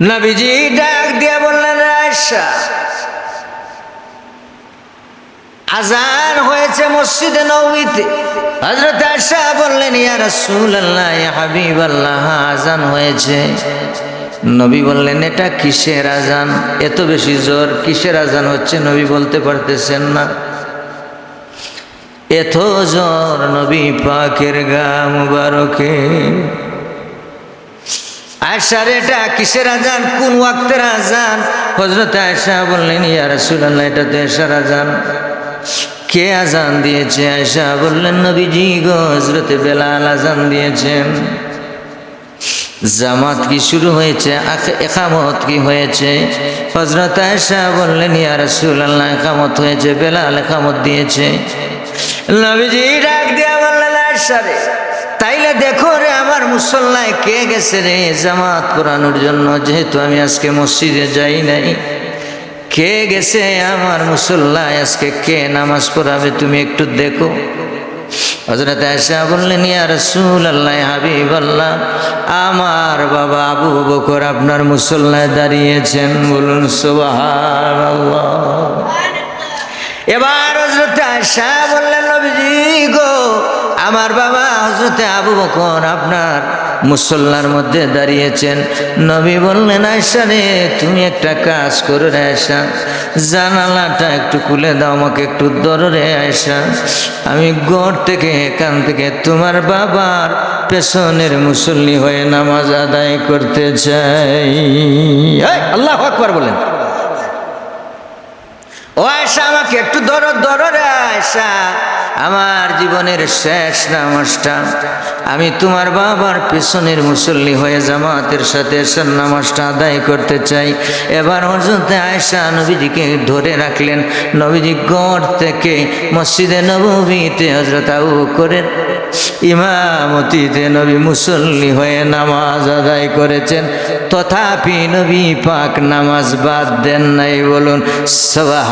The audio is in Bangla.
নবীজি ডাক দিয়ে বললেন আজান হয়েছে মসজিদে নবীতে। হজরত আয়সা বললেন, ইয়া রাসূলুল্লাহ, ইয়া হাবিবাল্লাহ, আজান হয়েছে। নবী বললেন, এটা কিসের আজান? এত বেশি জোর, কিসের আজান হচ্ছে? নবী বলতে পারতেছেন না। এত জোর নবী পাকের গা মুবারকে আয়সার এটা কিসের আজান, কোন ওয়াক্তের আজান? হজরত আয়সা বললেন, ইয়া রাসূলুল্লাহ, এটা তো এশার আজান। কে আজান দিয়েছে? আয়সা বললেন, নবীজি গো হজরতে বেলাল আজান দিয়েছেন। জামাত কি শুরু হয়েছে? একামত কি হয়েছে? হজরত আয়সা বললেন, ইয়া রাসূলুল্লাহ, একামত হয়েছে, বেলাল একামত দিয়েছে। নবীজি ডাক দিয়া বললেন আয়সা তাইলে দেখো মুসল্লায় কে গেছে রে জামাত পড়ানোর জন্য? যেহেতু আমি আজকে মসজিদে যাই নাই। কে গেছে আমার মুসল্লায়? আজকে কে নামাজ পড়াবে তুমি একটু দেখো। হজরত আয়সা বললেন, ইয়া রসুল আল্লাহ হাবিব আল্লাহ আমার বাবা আবু বকর আপনার মুসল্লায় দাঁড়িয়েছেন। বলুন সুবাহান এবার হজরত আয়সা বললেন, নবীজি গো, আমার বাবা হজরতে আবু বকর আপনার মুসল্লার মধ্যে দাঁড়িয়েছেন। নবী বললেন আয়সা রে, তুমি একটা কাজ করো রে আয়সা জানালাটা একটু খুলে দাও, আমাকে একটু দরো রে আয়সা আমি গড় থেকে এখান থেকে তোমার বাবার পেছনের মুসল্লি হয়ে নামাজ আদায় করতে চাই। আল্লাহ আকবার বলেন। ও আয়সা আমাকে একটু ধরো দরদ দরদ আয়সা আমার জীবনের শেষ নামাজটা। আমি তোমার বাবার পেছনের মুসল্লি হয়ে জামাতের সাথে এসার নামাজটা আদায় করতে চাই। এবার হজরতে আয়সা নবীজিকে ধরে রাখলেন। নবীজি গড় থেকে মসজিদে নবীতে হজরত আবু করেন ইমামতিতে নবী মুসল্লি হয়ে নামাজ আদায় করেছেন। তথাপি নবী পাক নামাজ বাদ দেন নাই বলুন সবাহ